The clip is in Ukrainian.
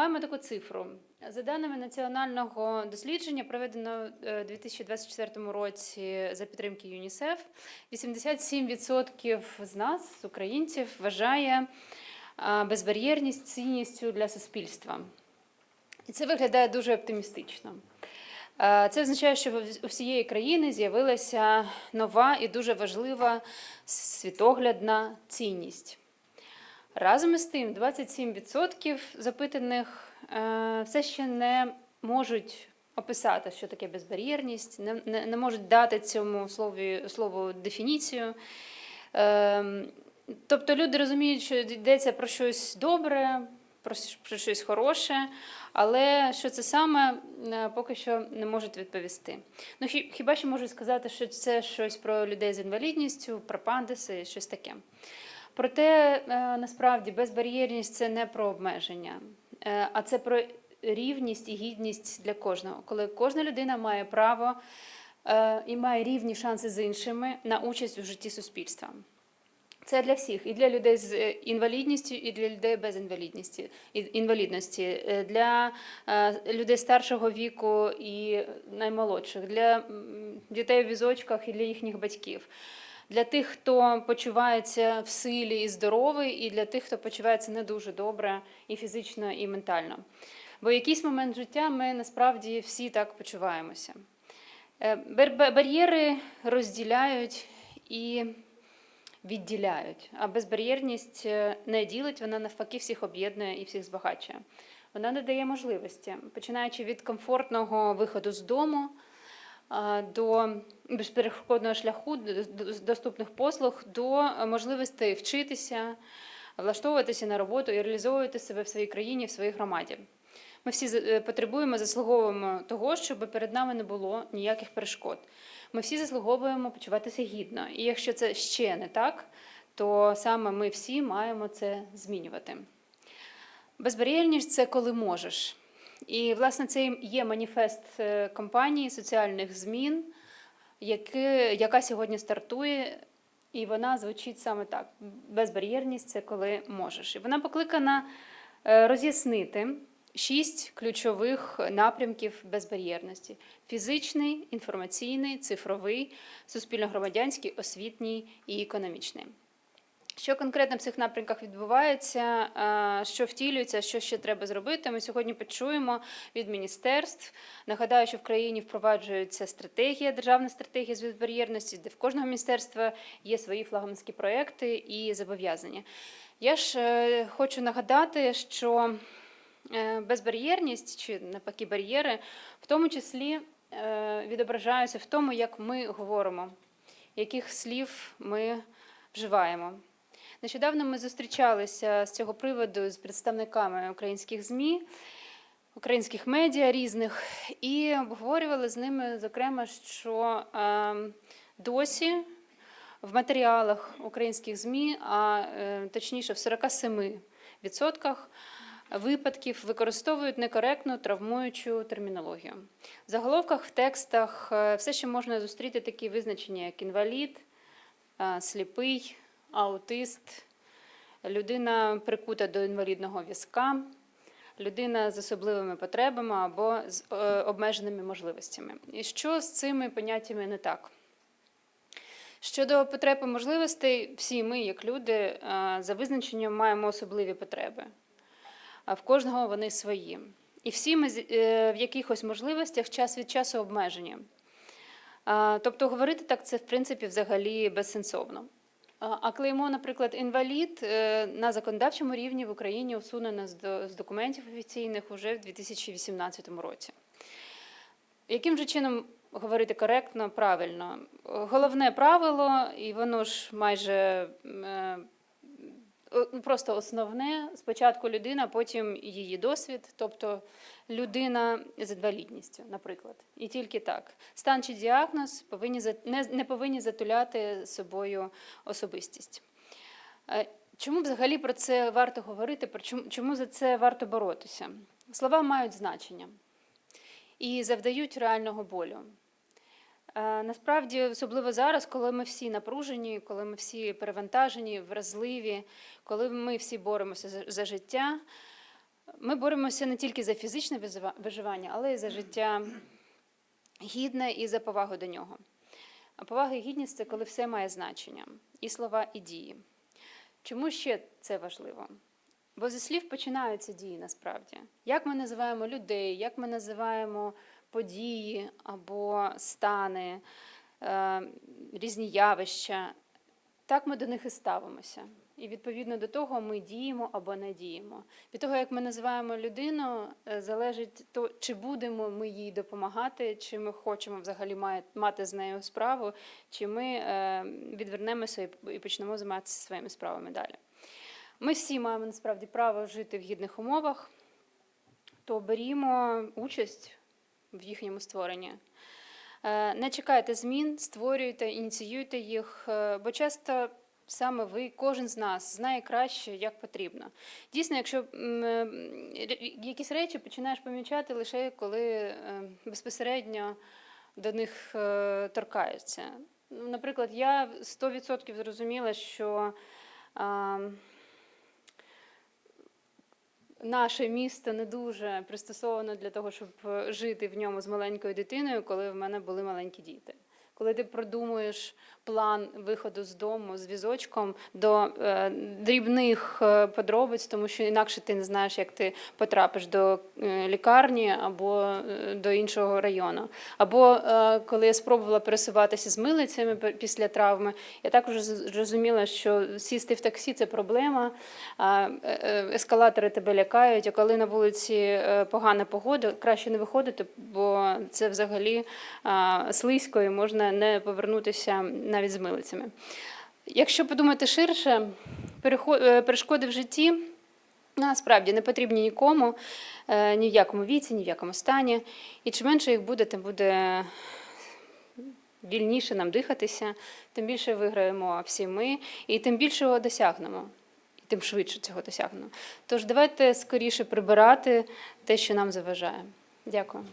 маємо таку цифру. За даними національного дослідження, проведеного у 2024 році за підтримки ЮНІСЕФ, 87% з нас, з українців, вважає е, безбар'єрність цінністю для суспільства. І це виглядає дуже оптимістично. Е, Це означає, що у всієї країни з'явилася нова і дуже важлива світоглядна цінність. Разом із тим, 27% запитаних е, все ще не можуть описати, що таке безбар'єрність, не, не, не можуть дати цьому слові, слову дефініцію. Е, тобто люди розуміють, що йдеться про щось добре, про, щось хороше, але що це саме, е, поки що не можуть відповісти. Ну, хіба що можуть сказати, що це щось про людей з інвалідністю, про пандуси, щось таке. Проте е, насправді безбар'єрність це не про обмеження, е, а це про рівність і гідність для кожного, коли кожна людина має право е, і має рівні шанси з іншими на участь у житті суспільства. Це для всіх, і для людей з інвалідністю, і для людей без інвалідності, інвалідності, для людей старшого віку і наймолодших, для дітей у візочках і для їхніх батьків, для тих, хто почувається в силі і здоровий, і для тих, хто почувається не дуже добре і фізично, і ментально. Бо в якийсь момент життя ми насправді всі так почуваємося. Е, бар- ба- Бар'єри розділяють і відділяють. А безбар'єрність е, не ділить, вона навпаки всіх об'єднує і всіх збагачує. Вона надає можливості, починаючи від комфортного виходу з дому до безперешкодного шляху, до до доступних послуг, до е, можливості вчитися, влаштовуватися на роботу і реалізовувати себе в своїй країні, в своїй громаді. Ми всі е, потребуємо, заслуговуємо того, щоб перед нами не було ніяких перешкод. Ми всі заслуговуємо почуватися гідно. І якщо це ще не так, то саме ми всі маємо це змінювати. Безбар'єрність це коли можеш. І, власне, це є маніфест е, компанії соціальних змін, яки, яка сьогодні стартує, і вона звучить саме так: безбар'єрність це коли можеш. І вона покликана е, роз'яснити шість ключових напрямків безбар'єрності: фізичний, інформаційний, цифровий, суспільно-громадянський, освітній і економічний. Що конкретно в цих напрямках відбувається, е, що втілюється, що ще треба зробити? Ми сьогодні почуємо від міністерств. Нагадаю, що в країні впроваджується стратегія, державна стратегія з безбар'єрності, де в кожного міністерства є свої флагманські проекти і зобов'язання. Я ж е, хочу нагадати, що е, безбар'єрність чи навпаки бар'єри в тому числі відображаються в тому, як ми говоримо, яких слів ми вживаємо. Нещодавно ми зустрічалися з цього приводу з представниками українських ЗМІ, українських медіа різних, і обговорювали з ними, зокрема, що е, досі в матеріалах українських ЗМІ, а е, точніше в 47% випадків використовують некоректну травмуючу термінологію. В заголовках, в текстах е, все ще можна зустріти такі визначення, як інвалід, е, сліпий, аутист, людина прикута до інвалідного візка, людина з особливими потребами або з е, обмеженими можливостями. І що з цими поняттями не так? Щодо потреб і можливостей, всі ми, як люди, е, за визначенням маємо особливі потреби. В кожного вони свої. І всі ми е, в якихось можливостях час від часу обмежені. Тобто говорити так це в принципі взагалі безсенсовно. А клеймо, наприклад, інвалід е, на законодавчому рівні в Україні усунено з документів офіційних уже в 2018 році. Яким же чином говорити коректно, правильно? Головне правило, і воно ж майже е, просто основне: спочатку людина, потім її досвід, тобто людина з інвалідністю, наприклад. І тільки так. Стан чи діагноз повинні не, повинні затуляти собою особистість. Е, Чому взагалі про це варто говорити? Чому за це варто боротися? Слова мають значення і завдають реального болю. Е, Насправді, особливо зараз, коли ми всі напружені, коли ми всі перевантажені, вразливі, коли ми всі боремося за, життя, Ми боремося не тільки за фізичне виживання, але й за життя гідне і за повагу до нього. А повага і гідність це коли все має значення, і слова, і дії. Чому ще це важливо? Бо зі слів починаються дії насправді. Як ми називаємо людей, як ми називаємо події або стани, е, різні явища, так ми до них і ставимося. І відповідно до того ми діємо або не діємо. Від того, як ми називаємо людину, е, залежить то, чи будемо ми їй допомагати, чи ми хочемо взагалі мати з нею справу, чи ми е, відвернемося і- і почнемо займатися своїми справами далі. Ми всі маємо насправді право жити в гідних умовах, то берімо участь в їхньому створенні. Е, Не чекайте змін, створюйте, ініціюйте їх, е, бо часто саме ви, кожен з нас, знає краще, як потрібно. Дійсно, якщо е, якісь речі починаєш помічати лише коли безпосередньо до них торкаються. Ну, Наприклад, я 100% зрозуміла, що наше місто не дуже пристосовано для того, щоб е, жити в ньому з маленькою дитиною, коли в мене були маленькі діти. Коли ти продумуєш план виходу з дому з візочком до е, дрібних е, подробиць, тому що інакше ти не знаєш, як ти потрапиш до е, лікарні або е, до іншого району. Або е, коли я спробувала пересуватися з милицями після травми, я також зрозуміла, що сісти в таксі це проблема. Ескалатори тебе лякають, а коли на вулиці погана погода, краще не виходити, бо це взагалі слизько і можна не повернутися навіть з милицями. Якщо подумати ширше, е, перешкоди в житті насправді не потрібні нікому, е, ні в якому віці, ні в якому стані. І чим менше їх буде, тим буде вільніше нам дихатися, тим більше виграємо всі ми, і тим більше його досягнемо. І тим швидше цього досягнемо. Тож давайте скоріше прибирати те, що нам заважає. Дякую.